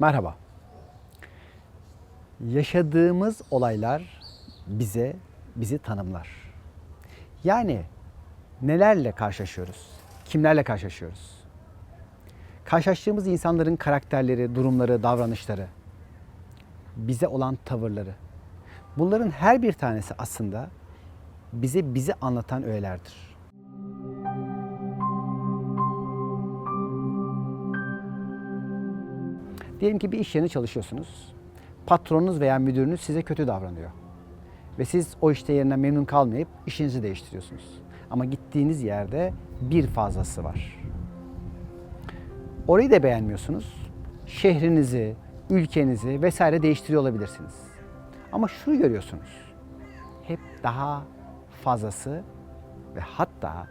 Merhaba. Yaşadığımız olaylar bize bizi tanımlar. Yani nelerle karşılaşıyoruz? Kimlerle karşılaşıyoruz? Karşılaştığımız insanların karakterleri, durumları, davranışları, bize olan tavırları. Bunların her bir tanesi aslında bize bizi anlatan öğelerdir. Diyelim ki bir iş yerinde çalışıyorsunuz. Patronunuz veya müdürünüz size kötü davranıyor. Ve siz o işte yerinden memnun kalmayıp işinizi değiştiriyorsunuz. Ama gittiğiniz yerde bir fazlası var. Orayı da beğenmiyorsunuz. Şehrinizi, ülkenizi vesaire değiştiriyor olabilirsiniz. Ama şunu görüyorsunuz. Hep daha fazlası ve hatta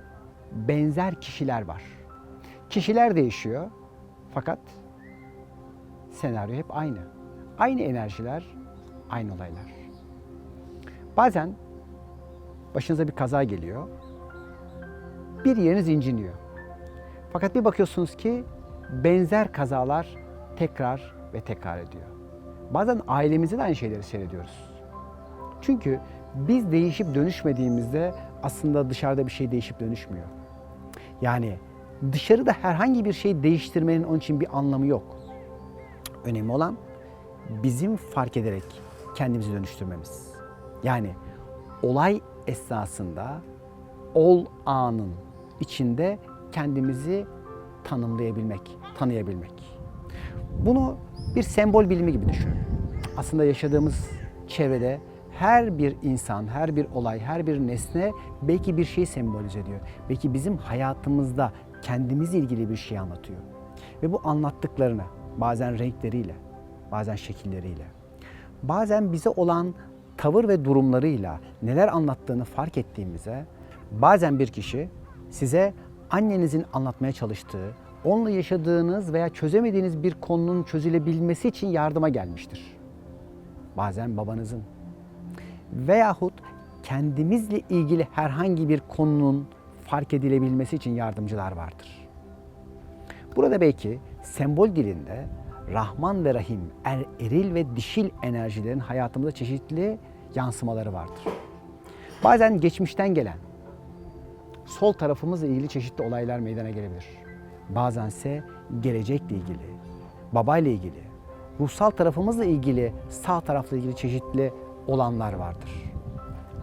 benzer kişiler var. Kişiler değişiyor fakat senaryo hep aynı. Aynı enerjiler, aynı olaylar. Bazen başınıza bir kaza geliyor. Bir yeriniz inciniyor. Fakat bir bakıyorsunuz ki benzer kazalar tekrar ve tekrar ediyor. Bazen ailemizde de aynı şeyleri seyrediyoruz. Çünkü biz değişip dönüşmediğimizde aslında dışarıda bir şey değişip dönüşmüyor. Yani dışarıda herhangi bir şey değiştirmenin onun için bir anlamı yok. Önemli olan bizim fark ederek kendimizi dönüştürmemiz. Yani olay esnasında ol anın içinde kendimizi tanımlayabilmek, tanıyabilmek. Bunu bir sembol bilimi gibi düşünün. Aslında yaşadığımız çevrede her bir insan, her bir olay, her bir nesne belki bir şey sembolize ediyor. Belki bizim hayatımızda kendimizle ilgili bir şey anlatıyor. Ve bu anlattıklarını bazen renkleriyle, bazen şekilleriyle, bazen bize olan tavır ve durumlarıyla neler anlattığını fark ettiğimizde bazen bir kişi size annenizin anlatmaya çalıştığı, onunla yaşadığınız veya çözemediğiniz bir konunun çözülebilmesi için yardıma gelmiştir. Bazen babanızın veyahut kendimizle ilgili herhangi bir konunun fark edilebilmesi için yardımcılar vardır. Burada belki sembol dilinde Rahman ve Rahim, er, eril ve dişil enerjilerin hayatımızda çeşitli yansımaları vardır. Bazen geçmişten gelen, sol tarafımızla ilgili çeşitli olaylar meydana gelebilir. Bazense gelecekle ilgili, babayla ilgili, ruhsal tarafımızla ilgili, sağ tarafla ilgili çeşitli olanlar vardır.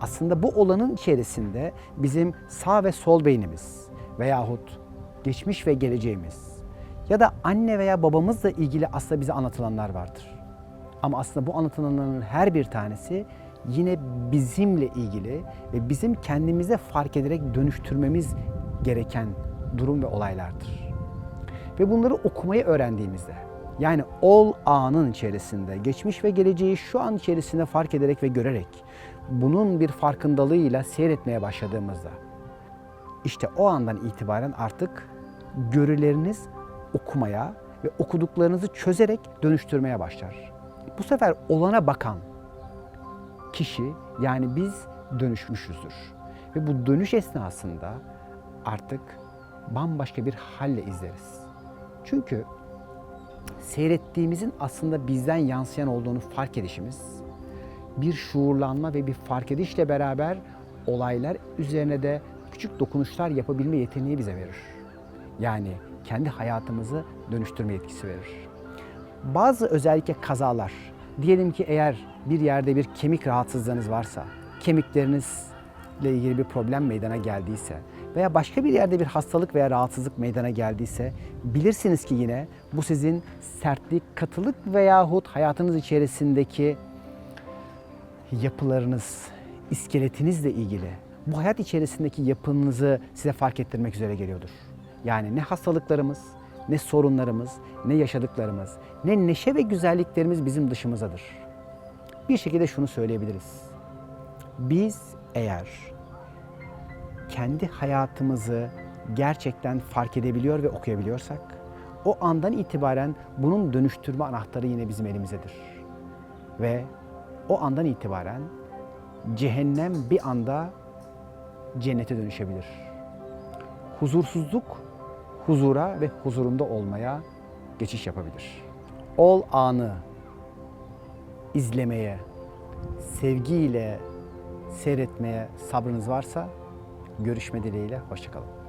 Aslında bu olanın içerisinde bizim sağ ve sol beynimiz veyahut geçmiş ve geleceğimiz ya da anne veya babamızla ilgili aslında bize anlatılanlar vardır. Ama aslında bu anlatılanların her bir tanesi yine bizimle ilgili ve bizim kendimize fark ederek dönüştürmemiz gereken durum ve olaylardır. Ve bunları okumayı öğrendiğimizde yani ol anın içerisinde, geçmiş ve geleceği şu an içerisinde fark ederek ve görerek bunun bir farkındalığıyla seyretmeye başladığımızda işte o andan itibaren artık görüleriniz okumaya ve okuduklarınızı çözerek dönüştürmeye başlar. Bu sefer olana bakan kişi yani biz dönüşmüşüzdür. Ve bu dönüş esnasında artık bambaşka bir halle izleriz. Çünkü seyrettiğimizin aslında bizden yansıyan olduğunu fark edişimiz, bir şuurlanma ve bir fark edişle beraber olaylar üzerine de küçük dokunuşlar yapabilme yeteneği bize verir. Yani kendi hayatımızı dönüştürme yetkisi verir. Bazı özellikle kazalar, diyelim ki eğer bir yerde bir kemik rahatsızlığınız varsa, kemiklerinizle ilgili bir problem meydana geldiyse veya başka bir yerde bir hastalık veya rahatsızlık meydana geldiyse bilirsiniz ki yine bu sizin sertlik, katılık veyahut hayatınız içerisindeki yapılarınız, iskeletinizle ilgili bu hayat içerisindeki yapınızı size fark ettirmek üzere geliyordur. Yani ne hastalıklarımız, ne sorunlarımız, ne yaşadıklarımız, ne neşe ve güzelliklerimiz bizim dışımızadır. Bir şekilde şunu söyleyebiliriz. Biz eğer kendi hayatımızı gerçekten fark edebiliyor ve okuyabiliyorsak, o andan itibaren bunun dönüştürme anahtarı yine bizim elimizdedir. Ve o andan itibaren cehennem bir anda cennete dönüşebilir. Huzursuzluk huzura ve huzurunda olmaya geçiş yapabilir. ol anı izlemeye, sevgiyle seyretmeye sabrınız varsa görüşme dileğiyle hoşçakalın.